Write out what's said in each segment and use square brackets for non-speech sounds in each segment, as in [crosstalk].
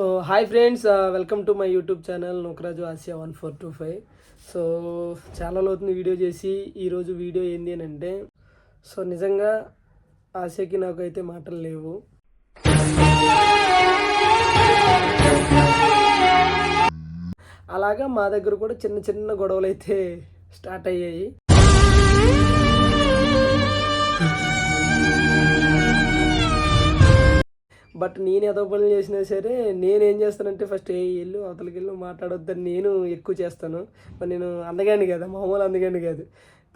So hi friends welcome to my YouTube channel Nokaraju Asia one four two five so చాలా లోతుని video చేసి ఈరోజు video ఏంది అని అంటే సో నిజంగా ఆసియాకి నాకు అయితే మాటలు లేవు. అలాగా మా దగ్గర కూడా చిన్న చిన్న గొడవలు అయితే స్టార్ట్ అయ్యాయి. బట్ నేను ఏదో పనులు చేసినా సరే నేనేం చేస్తానంటే ఫస్ట్ ఏ వెళ్ళు అవతలకి వెళ్ళు మాట్లాడొద్దని నేను ఎక్కువ చేస్తాను. మరి నేను అందగాని కదా మామూలు అందగాని కాదు.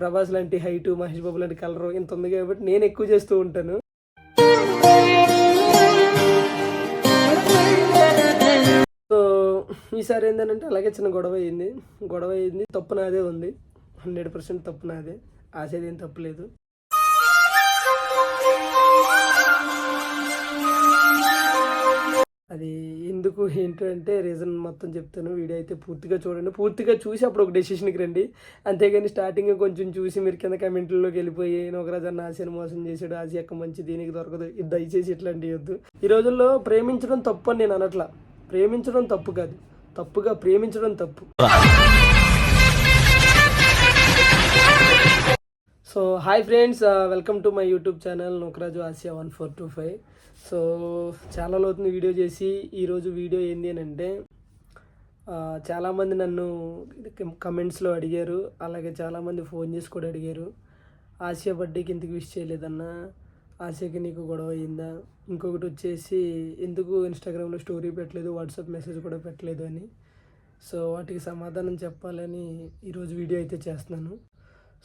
ప్రభాస్ లాంటి హైటు మహేష్ బాబు లాంటి కలరు ఇంత ఉంది కాబట్టి నేను ఎక్కువ చేస్తూ ఉంటాను. సో ఈసారి ఏంటంటే అలాగే చిన్న గొడవ అయింది. గొడవ అయింది తప్పు నాదే ఉంది. హండ్రెడ్ పర్సెంట్ తప్పు నాదే. ఆసేదేం తప్పు అది ఎందుకు ఏంటంటే రీజన్ మొత్తం చెప్తాను. వీడియో అయితే పూర్తిగా చూడండి. పూర్తిగా చూసి అప్పుడు ఒక డెసిషన్కి రండి. అంతేగాని స్టార్టింగ్ కొంచెం చూసి మీరు కింద కమెంట్లలోకి వెళ్ళిపోయి నోకరాజు అన్న ఆశని మోసం చేశాడు. ఆశ యొక్క మంచి దీనికి దొరకదు. ఇది దయచేసి ఇట్లాంటి వద్దు. ఈ రోజుల్లో ప్రేమించడం తప్పు అని నేను అనట్లా. ప్రేమించడం తప్పు కాదు. తప్పుగా ప్రేమించడం తప్పు. So hi friends welcome to my YouTube channel Nokaraju Asia one four two five. So చాలా లోతుని వీడియో చేసి ఈరోజు వీడియో ఏంది అని అంటే చాలామంది నన్ను కమెంట్స్లో అడిగారు. అలాగే చాలామంది ఫోన్ చేసి కూడా అడిగారు. ఆసియా బర్త్డేకి ఎందుకు విష్ చేయలేదన్నా ఆసియాకి నీకు గొడవ అయిందా? ఇంకొకటి వచ్చేసి ఎందుకు ఇన్స్టాగ్రామ్లో స్టోరీ పెట్టలేదు వాట్సాప్ మెసేజ్ కూడా పెట్టలేదు అని. సో వాటికి సమాధానం చెప్పాలని ఈరోజు వీడియో అయితే చేస్తున్నాను.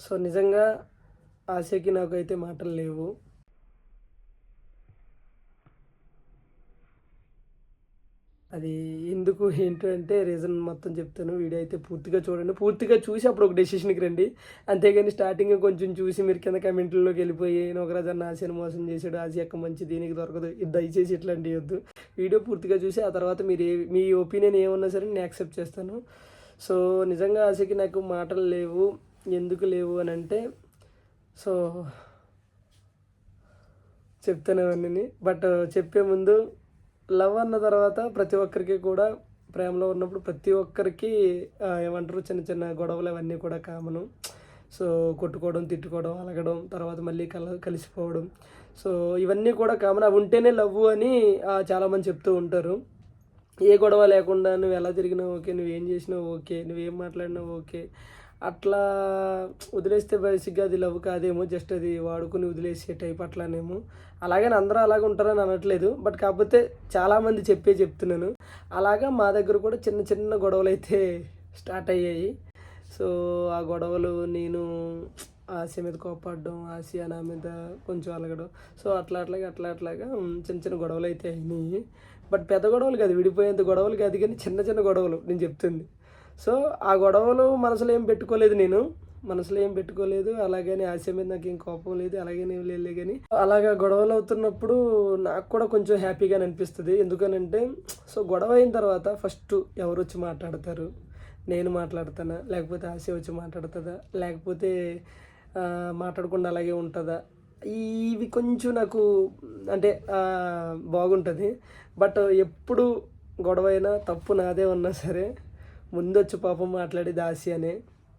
సో నిజంగా ఆశకి నాకు అయితే మాటలు లేవు. అది ఎందుకు ఏంటంటే రీజన్ మొత్తం చెప్తాను. వీడియో అయితే పూర్తిగా చూడండి. పూర్తిగా చూసి అప్పుడు ఒక డెసిషన్కి రండి. అంతేగాని స్టార్టింగ్ కొంచెం చూసి మీరు కింద కమెంట్లలోకి వెళ్ళిపోయి నోకరాజు అన్న ఆశని మోసం చేశాడు. ఆశ యొక్క మంచి దీనికి దొరకదు. ఇది దయచేసి ఇట్లాంటి వద్దు. వీడియో పూర్తిగా చూసి ఆ తర్వాత మీరు ఏ మీ ఒపీనియన్ ఏమన్నా సరే నేను యాక్సెప్ట్ చేస్తాను. సో నిజంగా ఆశకి నాకు మాటలు లేవు. ఎందుకు లేవు అని అంటే సో చెప్తాను అవన్నీ. బట్ చెప్పే ముందు లవ్ అన్న తర్వాత ప్రతి ఒక్కరికి కూడా ప్రేమలో ఉన్నప్పుడు ప్రతి ఒక్కరికి ఏమంటారు చిన్న చిన్న గొడవలు అవన్నీ కూడా కామను. సో కొట్టుకోవడం తిట్టుకోవడం అలగడం తర్వాత మళ్ళీ కల కలిసిపోవడం. సో ఇవన్నీ కూడా కామన్. అవి ఉంటేనే లవ్ అని చాలామంది చెప్తూ ఉంటారు. ఏ గొడవ లేకుండా నువ్వు ఎలా తిరిగినావు ఓకే నువ్వేం చేసినావు ఓకే నువ్వేం మాట్లాడినావు ఓకే అట్లా వదిలేస్తే బేసిక్గా అది లవ్ కాదేమో జస్ట్ అది వాడుకుని వదిలేసే టైప్ అట్లానేమో. అలాగని అందరూ అలాగ ఉంటారని అనట్లేదు. బట్ కాకపోతే చాలామంది చెప్పే చెప్తున్నాను. అలాగా మా దగ్గర కూడా చిన్న చిన్న గొడవలు అయితే స్టార్ట్ అయ్యాయి. సో ఆ గొడవలు నేను ఆసియా మీద కోపాడడం ఆసియా నా మీద కొంచెం అలగడం. సో అట్లా అట్లాగే అట్లా అట్లాగా చిన్న చిన్న గొడవలు అయితే అయినాయి. బట్ పెద్ద గొడవలు కాదు విడిపోయేంత గొడవలు కాదు. కానీ చిన్న చిన్న గొడవలు నేను చెప్తుంది. సో ఆ గొడవలు మనసులో ఏం పెట్టుకోలేదు నేను. మనసులో ఏం పెట్టుకోలేదు. అలాగని ఆశ మీద నాకు ఏం కోపం లేదు. అలాగే నేను లేదు కానీ అలాగా గొడవలు అవుతున్నప్పుడు నాకు కూడా కొంచెం హ్యాపీగా అనిపిస్తుంది. ఎందుకనంటే సో గొడవ అయిన తర్వాత ఫస్ట్ ఎవరు వచ్చి మాట్లాడతారు? నేను మాట్లాడతానా? లేకపోతే ఆశ వచ్చి మాట్లాడుతుందా? లేకపోతే మాట్లాడకుండా అలాగే ఉంటుందా? ఇవి కొంచెం నాకు అంటే బాగుంటుంది. బట్ ఎప్పుడు గొడవ అయినా తప్పు నాదే ఉన్నా సరే ముందొచ్చి పాపం మాట్లాడే దాసి అనే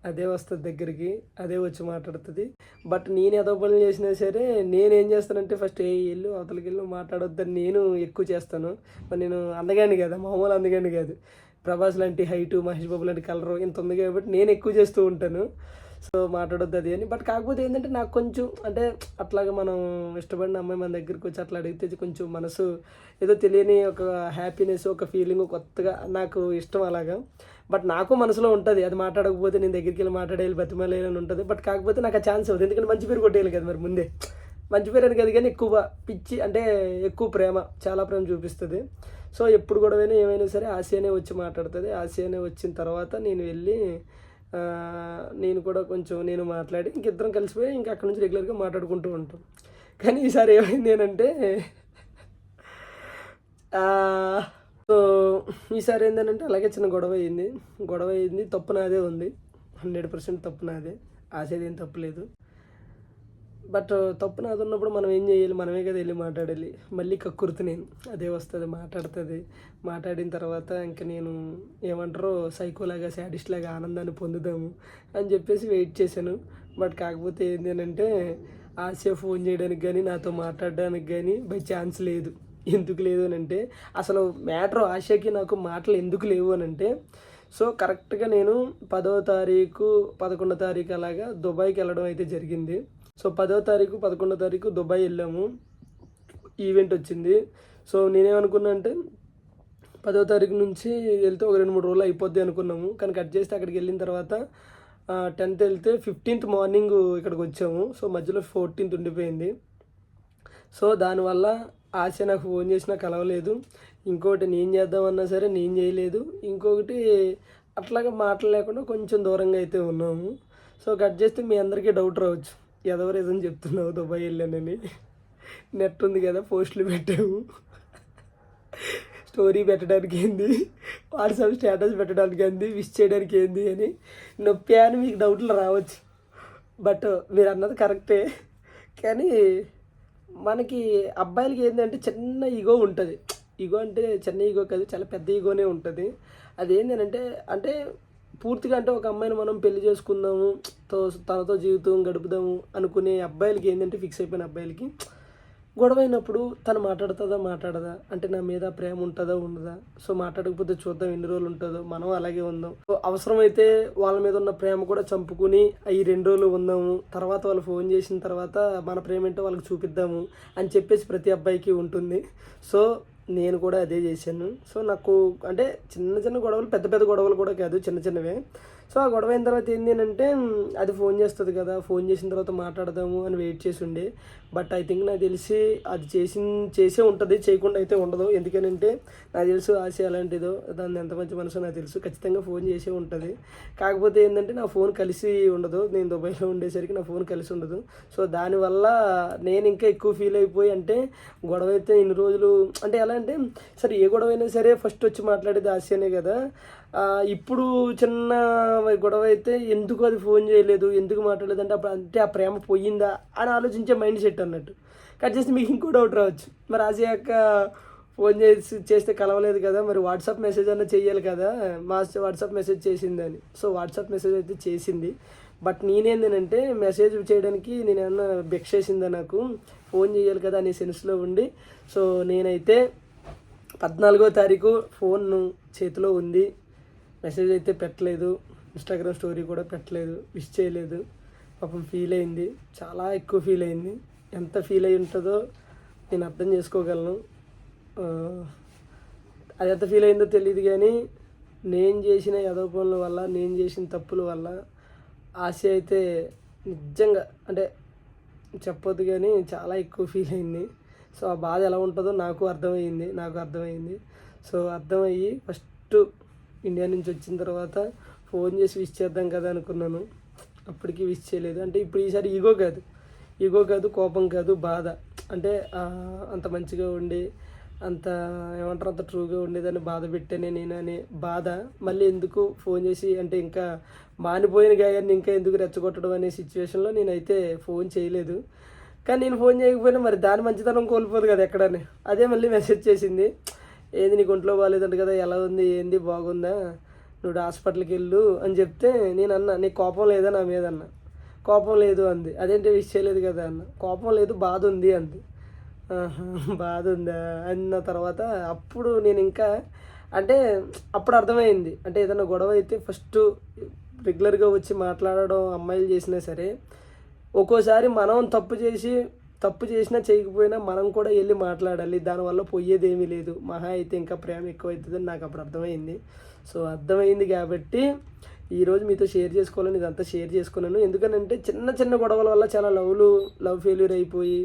అదే వస్తుంది దగ్గరికి అదే వచ్చి మాట్లాడుతుంది. బట్ నేను ఏదో పనులు చేసినా సరే నేనేం చేస్తానంటే ఫస్ట్ ఏ వెళ్ళు అవతలకి వెళ్ళు మాట్లాడొద్దని నేను ఎక్కువ చేస్తాను. మరి నేను అందగాని కదా మామూలు అందగాని కాదు. ప్రభాస్ లాంటి హైటు మహేష్ బాబు లాంటి కలరు ఇంత ఉంది కాబట్టి నేను ఎక్కువ చేస్తూ ఉంటాను. సో మాట్లాడొద్దు అది అని. బట్ కాకపోతే ఏంటంటే నాకు కొంచెం అంటే అట్లాగా మనం ఇష్టపడిన అమ్మాయి మన దగ్గరికి వచ్చి అట్లా అడిగితే కొంచెం మనసు ఏదో తెలియని ఒక హ్యాపీనెస్ ఒక ఫీలింగ్ కొత్తగా నాకు ఇష్టం అలాగా. బట్ నాకు మనసులో ఉంటుంది అది మాట్లాడకపోతే నేను దగ్గరికి వెళ్ళి మాట్లాడేయాలి బతిమలేయాలని అని ఉంటుంది. బట్ కాకపోతే నాకు ఆ ఛాన్స్ అవుతుంది ఎందుకంటే మంచి పేరు కొట్టేయాలి కదా మరి ముందే. మంచి పేరు అని కదా కానీ ఎక్కువ పిచ్చి అంటే ఎక్కువ ప్రేమ చాలా ప్రేమ చూపిస్తుంది. సో ఎప్పుడు గొడవైనా ఏమైనా సరే ఆసియానే వచ్చి మాట్లాడుతుంది. ఆసియానే వచ్చిన తర్వాత నేను వెళ్ళి నేను కూడా కొంచెం నేను మాట్లాడి ఇంకిద్దరం కలిసిపోయి ఇంకా అక్కడ నుంచి రెగ్యులర్గా మాట్లాడుకుంటూ ఉంటాం. కానీ ఈసారి ఏమైంది ఏంటంటే సో ఈసారి ఏంటంటే అలాగే చిన్న గొడవ అయింది. గొడవ అయింది. తప్పు నాదే ఉంది. హండ్రెడ్ పర్సెంట్ తప్పు నాదే. ఆశదేం తప్పు లేదు. బట్ తప్పు నాది ఉన్నప్పుడు మనం ఏం చేయాలి? మనమే కదా వెళ్ళి మాట్లాడాలి. మళ్ళీ కక్కుర్తి నేను. అదే వస్తుంది మాట్లాడుతుంది. మాట్లాడిన తర్వాత ఇంకా నేను ఏమంటారో? సైకోలాగా శాడిస్ట్ లాగా ఆనందాన్ని పొందుదాము అని చెప్పేసి వెయిట్ చేశాను. బట్ కాకపోతే ఏంటి అని అంటే ఆశ ఫోన్ చేయడానికి కానీ నాతో మాట్లాడడానికి కానీ బై ఛాన్స్ లేదు. ఎందుకు లేదు అని అంటే అసలు మ్యాటర్ ఆశకి నాకు మాటలు ఎందుకు లేవు అని అంటే సో కరెక్ట్గా నేను పదవ తారీఖు పదకొండో తారీఖు అలాగా దుబాయ్కి వెళ్ళడం అయితే జరిగింది. సో పదో తారీఖు పదకొండో తారీఖు దుబాయ్ వెళ్ళాము. ఈవెంట్ వచ్చింది. సో నేనేమనుకున్నా అంటే పదో తారీఖు నుంచి వెళ్తే ఒక రెండు మూడు రోజులు అయిపోద్ది అనుకున్నాము. కానీ కట్ చేస్తే అక్కడికి వెళ్ళిన తర్వాత టెన్త్ వెళ్తే ఫిఫ్టీన్త్ మార్నింగ్ ఇక్కడికి వచ్చాము. సో మధ్యలో ఫోర్టీన్త్ ఉండిపోయింది. సో దానివల్ల ఆశ నాకు ఫోన్ చేసినా కలవలేదు. ఇంకోటి నేను చేద్దామన్నా సరే నేను చేయలేదు. ఇంకొకటి అట్లాగా మాట్లాడలేకుండా కొంచెం దూరంగా అయితే ఉన్నాము. సో కట్ చేస్తే మీ అందరికీ డౌట్ రావచ్చు. ఎవరు ఏదని చెప్తున్నావు దుబాయ్ వెళ్ళానని. నెట్ ఉంది కదా పోస్టులు పెట్టాము. స్టోరీ పెట్టడానికి ఏంది? వాట్సాప్ స్టేటస్ పెట్టడానికి ఏంది? విష్ చేయడానికి ఏంది అని నొప్పి అని మీకు డౌట్లు రావచ్చు. బట్ మీరు అన్నది కరెక్టే. కానీ మనకి అబ్బాయిలకి ఏంటంటే చిన్న ఈగో ఉంటుంది. ఈగో అంటే చిన్న ఈగో కాదు చాలా పెద్ద ఈగోనే ఉంటుంది. అది ఏంటంటే అంటే పూర్తిగా అంటే ఒక అమ్మాయిని మనం పెళ్ళి చేసుకుందాము తో తనతో జీవితం గడుపుదాము అనుకునే అబ్బాయిలకి ఏంటంటే ఫిక్స్ అయిపోయిన అబ్బాయిలకి గొడవైనప్పుడు తను మాట్లాడుతుందా మాట్లాడదా? అంటే నా మీద ప్రేమ ఉంటుందా ఉండదా? సో మాట్లాడకపోతే చూద్దాం ఎన్ని రోజులు ఉంటుందో. మనం అలాగే ఉందాం. సో అవసరమైతే వాళ్ళ మీద ఉన్న ప్రేమ కూడా చంపుకుని ఈ రెండు రోజులు ఉందాము. తర్వాత వాళ్ళు ఫోన్ చేసిన తర్వాత మన ప్రేమ ఏంటో వాళ్ళకి చూపిద్దాము అని చెప్పేసి ప్రతి అబ్బాయికి ఉంటుంది. సో నేను కూడా అదే చేశాను. సో నాకు అంటే చిన్న చిన్న గొడవలు పెద్ద పెద్ద గొడవలు కూడా కాదు చిన్న చిన్నవే. సో ఆ గొడవ అయిన తర్వాత ఏంటి అంటే అది ఫోన్ చేస్తుంది కదా ఫోన్ చేసిన తర్వాత మాట్లాడదాము అని వెయిట్ చేసి ఉండే. బట్ ఐ థింక్ నాకు తెలిసి అది చేసి చేసే ఉంటుంది చేయకుండా అయితే ఉండదు. ఎందుకనంటే నాకు తెలుసు ఆశ ఎలాంటిదో దాన్ని ఎంత మంచి మనసు నాకు తెలుసు. ఖచ్చితంగా ఫోన్ చేసే ఉంటుంది. కాకపోతే ఏంటంటే నా ఫోన్ కలిసి ఉండదు. నేను దుబాయ్లో ఉండేసరికి నా ఫోన్ కలిసి ఉండదు. సో దానివల్ల నేను ఇంకా ఎక్కువ ఫీల్ అయిపోయి అంటే గొడవ అయితే ఇన్ని రోజులు అంటే ఎలా అంటే సరే ఏ గొడవ అయినా సరే ఫస్ట్ వచ్చి మాట్లాడేది ఆశనే కదా. ఇప్పుడు చిన్న గొడవ అయితే ఎందుకు అది ఫోన్ చేయలేదు ఎందుకు మాట్లాడలేదు అంటే అప్పుడు అంటే ఆ ప్రేమ పోయిందా అని ఆలోచించే మైండ్ సెట్ అన్నట్టు. కట్ చేస్తే మీకు ఇంకో డౌట్ రావచ్చు. మరి ఆశ ఫోన్ చేసి చేస్తే కలవలేదు కదా మరి వాట్సాప్ మెసేజ్ అన్న చెయ్యాలి కదా మా వాట్సాప్ మెసేజ్ చేసిందని. సో వాట్సాప్ మెసేజ్ అయితే చేసింది. బట్ నేనేందనంటే మెసేజ్ చేయడానికి నేనేమన్నా బెక్స్ నాకు? ఫోన్ చేయాలి కదా అనే సెన్స్లో ఉండి. సో నేనైతే పద్నాలుగో తారీఖు ఫోన్ చేతిలో ఉంది. మెసేజ్ అయితే పెట్టలేదు. ఇన్స్టాగ్రామ్ స్టోరీ కూడా పెట్టలేదు. విష్ చేయలేదు. పాపం ఫీల్ అయింది. చాలా ఎక్కువ ఫీల్ అయింది. ఎంత ఫీల్ అయి ఉంటుందో నేను అర్థం చేసుకోగలను. అది ఎంత ఫీల్ అయిందో తెలియదు కానీ నేను చేసిన యదవ పనుల వల్ల నేను చేసిన తప్పుల వల్ల ఆశ అయితే నిజంగా అంటే చెప్పొద్దు కానీ చాలా ఎక్కువ ఫీల్ అయింది. సో ఆ బాధ ఎలా ఉంటుందో నాకు అర్థమైంది నాకు అర్థమైంది. సో అర్థమయ్యి ఫస్ట్ ఇండియా నుంచి వచ్చిన తర్వాత ఫోన్ చేసి విష్ చేద్దాం కదా అనుకున్నాను. అప్పటికి విష్ చేయలేదు. అంటే ఇప్పుడు ఈసారి ఈగో కాదు. ఈగో కాదు కోపం కాదు బాధ. అంటే అంత మంచిగా ఉండి అంత ఏమంటారు అంత ట్రూగా ఉండేదని బాధ పెట్టానే నేను అనే బాధ మళ్ళీ ఎందుకు ఫోన్ చేసి అంటే ఇంకా మానిపోయిన గాయాన్ని ఇంకా ఎందుకు రెచ్చగొట్టడం అనే సిచ్యువేషన్లో నేనైతే ఫోన్ చేయలేదు. కానీ నేను ఫోన్ చేయకపోయినా మరి దాని మంచితనం కోల్పోదు కదా ఎక్కడని. అదే మళ్ళీ మెసేజ్ చేసింది. ఏది నీకు ఒంట్లో బాగాలేదంట కదా ఎలా ఉంది ఏంది బాగుందా? నువ్వు హాస్పిటల్కి వెళ్ళు అని చెప్తే నేను అన్న నీకు కోపం లేదా నా మీద అన్న. కోపం లేదు అంది. అదేంటి విష్ చేయలేదు కదా అన్న. కోపం లేదు బాధ ఉంది అంది. బాధ ఉందా అన్న తర్వాత అప్పుడు నేను ఇంకా అంటే అప్పుడు అర్థమైంది. అంటే ఏదైనా గొడవ అయితే ఫస్ట్ రెగ్యులర్గా వచ్చి మాట్లాడడం అమ్మాయిలు చేసినా సరే ఒక్కోసారి మనం తప్పు చేసి తప్పు చేసినా చేయకపోయినా మనం కూడా వెళ్ళి మాట్లాడాలి. దానివల్ల పోయేది ఏమీ లేదు. మహా అయితే ఇంకా ప్రేమ ఎక్కువ అని నాకు అప్పుడు అర్థమైంది. సో అర్థమైంది కాబట్టి ఈరోజు మీతో షేర్ చేసుకోవాలని ఇదంతా షేర్ చేసుకున్నాను. ఎందుకనంటే చిన్న చిన్న గొడవల వల్ల చాలా లవ్లు లవ్ ఫెయిల్యూర్ అయిపోయి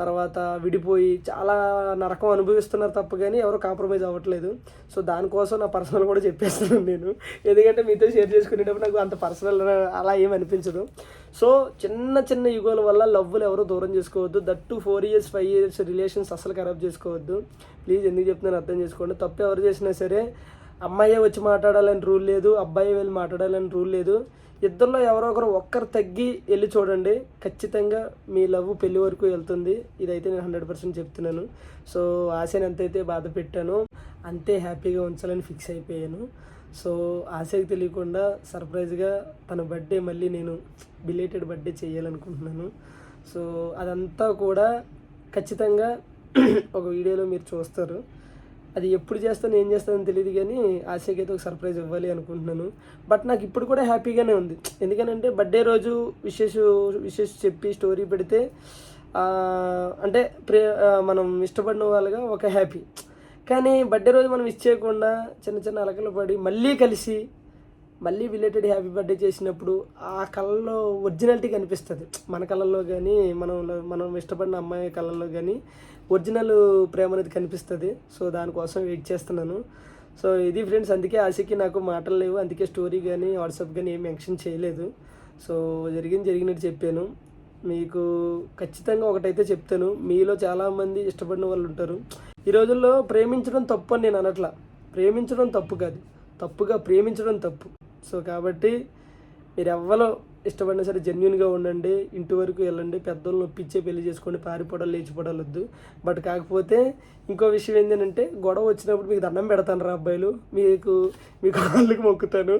తర్వాత విడిపోయి చాలా నరకం అనుభవిస్తున్నారు తప్ప కానీ ఎవరు కాంప్రమైజ్ అవ్వట్లేదు. సో దానికోసం నా పర్సనల్ కూడా చెప్పేస్తున్నాను నేను. ఎందుకంటే మీతో షేర్ చేసుకునేటప్పుడు నాకు అంత పర్సనల్ అలా ఏం అనిపించదు. సో చిన్న చిన్న యుగాల వల్ల లవ్లు ఎవరు దూరం చేసుకోవద్దు. That two four years five years relations అసలు ఖరాబ్ చేసుకోవద్దు. ప్లీజ్ ఎందుకు చెప్తున్నాను అర్థం చేసుకోండి. తప్పు ఎవరు చేసినా సరే అమ్మాయే వచ్చి మాట్లాడాలని రూల్ లేదు అబ్బాయి వెళ్ళి మాట్లాడాలని రూల్ లేదు. ఇద్దరిలో ఎవరో ఒకరు ఒక్కరు తగ్గి వెళ్ళి చూడండి. ఖచ్చితంగా మీ లవ్ పెళ్ళి వరకు వెళ్తుంది. ఇదైతే నేను హండ్రెడ్ పర్సెంట్ చెప్తున్నాను. సో ఆశని ఎంతైతే బాధ పెట్టానో అంతే హ్యాపీగా ఉంచాలని ఫిక్స్ అయిపోయాను. సో ఆశకి తెలియకుండా సర్ప్రైజ్గా తన బర్త్డే మళ్ళీ నేను బిలేటెడ్ బర్త్డే చేయాలనుకుంటున్నాను. సో అదంతా కూడా ఖచ్చితంగా [clears throat] ఒక వీడియోలో మీరు చూస్తారు. అది ఎప్పుడు చేస్తాను ఏం చేస్తానో తెలియదు కానీ ఆశకి అయితే ఒక సర్ప్రైజ్ ఇవ్వాలి అనుకుంటున్నాను. బట్ నాకు ఇప్పుడు కూడా హ్యాపీగానే ఉంది. ఎందుకనంటే బర్త్డే రోజు విశేష విశేష చెప్పి స్టోరీ పెడితే అంటే ప్రే మనం ఇష్టపడిన వాళ్ళగా ఒక హ్యాపీ. కానీ బర్త్డే రోజు మనం ఇచ్చేయకుండా చేయకుండా చిన్న చిన్న అలకలు పడి మళ్ళీ కలిసి మళ్ళీ రిలేటెడ్ హ్యాపీ బర్త్డే చేసినప్పుడు ఆ కళలో ఒరిజినాలిటీ కనిపిస్తుంది. మన కళల్లో కానీ మనం మనం ఇష్టపడిన అమ్మాయి కళల్లో కానీ ఒరిజినల్ ప్రేమ అనేది కనిపిస్తుంది. సో దానికోసం వెయిట్ చేస్తున్నాను. సో ఇది ఫ్రెండ్స్ అందుకే ఆశకి నాకు మాటలు లేవు. అందుకే స్టోరీ కానీ వాట్సాప్ కానీ ఏం మెన్షన్ చేయలేదు. సో జరిగింది జరిగినట్టు చెప్పాను. మీకు ఖచ్చితంగా ఒకటైతే చెప్తాను. మీలో చాలామంది ఇష్టపడిన వాళ్ళు ఉంటారు. ఈ రోజుల్లో ప్రేమించడం తప్పు అని నేను అనట్లా. ప్రేమించడం తప్పు కాదు. తప్పుగా ప్రేమించడం తప్పు. సో కాబట్టి మీరు ఎవ్వరో ఇష్టపడినా సరే జెన్యున్గా ఉండండి ఇంటి వరకు వెళ్ళండి పెద్దోళ్ళు నొప్పించే పెళ్ళి చేసుకోండి పారిపోవడాలు లేచిపోవడాలు వద్దు. బట్ కాకపోతే ఇంకో విషయం ఏంటంటే గొడవ వచ్చినప్పుడు మీకు దండం పెడతాను రా అబ్బాయిలు. మీకు మీకు వాళ్ళకి మొక్కుతాను.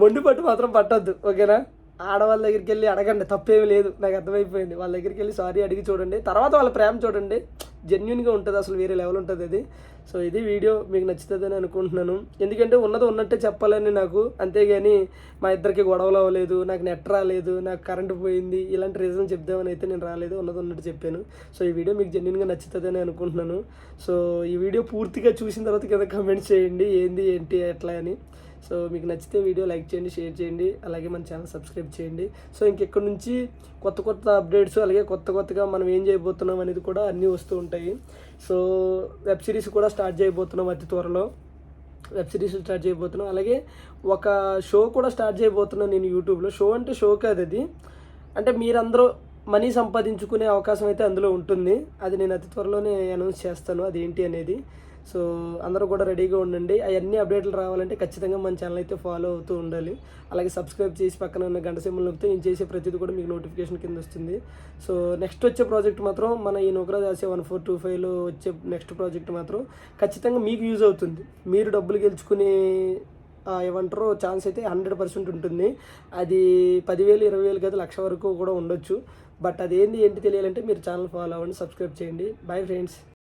మొండి పట్టు మాత్రం పట్టద్దు ఓకేనా? ఆడవాళ్ళ దగ్గరికి వెళ్ళి అడగండి తప్పేమీ లేదు. నాకు అర్థమైపోయింది. వాళ్ళ దగ్గరికి వెళ్ళి సారీ అడిగి చూడండి. తర్వాత వాళ్ళ ప్రేమ చూడండి. జెన్యున్గా ఉంటుంది అసలు వేరే లెవెల్ ఉంటుంది అది. సో ఇది వీడియో మీకు నచ్చుతుందని అనుకుంటున్నాను. ఎందుకంటే ఉన్నది ఉన్నట్టే చెప్పాలని నాకు. అంతేగాని మా ఇద్దరికి గొడవలు అవ్వలేదు నాకు నెట్ రాలేదు నాకు కరెంట్ పోయింది ఇలాంటి రీజన్ చెప్దామని అయితే నేను రాలేదు. ఉన్నది ఉన్నట్టు చెప్పాను. సో ఈ వీడియో మీకు జెన్యున్గా నచ్చుతుందని అనుకుంటున్నాను. సో ఈ వీడియో పూర్తిగా చూసిన తర్వాత కింద కమెంట్స్ చేయండి. ఏంది ఏంటి ఎట్లా అని. సో మీకు నచ్చితే వీడియో లైక్ చేయండి షేర్ చేయండి అలాగే మన ఛానల్ సబ్స్క్రైబ్ చేయండి. సో ఇంకెక్కడి నుంచి కొత్త కొత్త అప్డేట్స్ అలాగే కొత్త కొత్తగా మనం ఏం చేయబోతున్నాం అనేది కూడా అన్నీ వస్తూ ఉంటాయి. సో వెబ్ సిరీస్ కూడా స్టార్ట్ చేయబోతున్నాం అతి త్వరలో. వెబ్ సిరీస్ స్టార్ట్ చేయబోతున్నాం. అలాగే ఒక షో కూడా స్టార్ట్ చేయబోతున్నాను నేను యూట్యూబ్లో. షో అంటే షో కాదు అది. అంటే మీరందరూ మనీ సంపాదించుకునే అవకాశం అయితే అందులో ఉంటుంది. అది నేను అతి త్వరలోనే అనౌన్స్ చేస్తాను. అదేంటి అనేది. సో అందరూ కూడా రెడీగా ఉండండి. అవన్నీ అప్డేట్లు రావాలంటే ఖచ్చితంగా మన ఛానల్ అయితే ఫాలో అవుతూ ఉండాలి. అలాగే సబ్స్క్రైబ్ చేసి పక్కన ఉన్న గంట సింబల్ నొక్కితే నేను చేసే ప్రతిదీ కూడా మీకు నోటిఫికేషన్ కింద వస్తుంది. సో నెక్స్ట్ వచ్చే ప్రాజెక్ట్ మాత్రం మన ఈ నౌకరాజ్ ఆసే వన్ ఫోర్ టూ ఫైవ్లో వచ్చే నెక్స్ట్ ప్రాజెక్ట్ మాత్రం ఖచ్చితంగా మీకు యూజ్ అవుతుంది. మీరు డబ్బులు గెలుచుకునే ఏమంటారో ఛాన్స్ అయితే హండ్రెడ్ పర్సెంట్ ఉంటుంది. అది పదివేలు ఇరవై వేలు కదా లక్ష వరకు కూడా ఉండొచ్చు. బట్ అదేంది ఏంటి తెలియాలంటే మీరు ఛానల్ ఫాలో అవ్వండి సబ్స్క్రైబ్ చేయండి. Bye friends.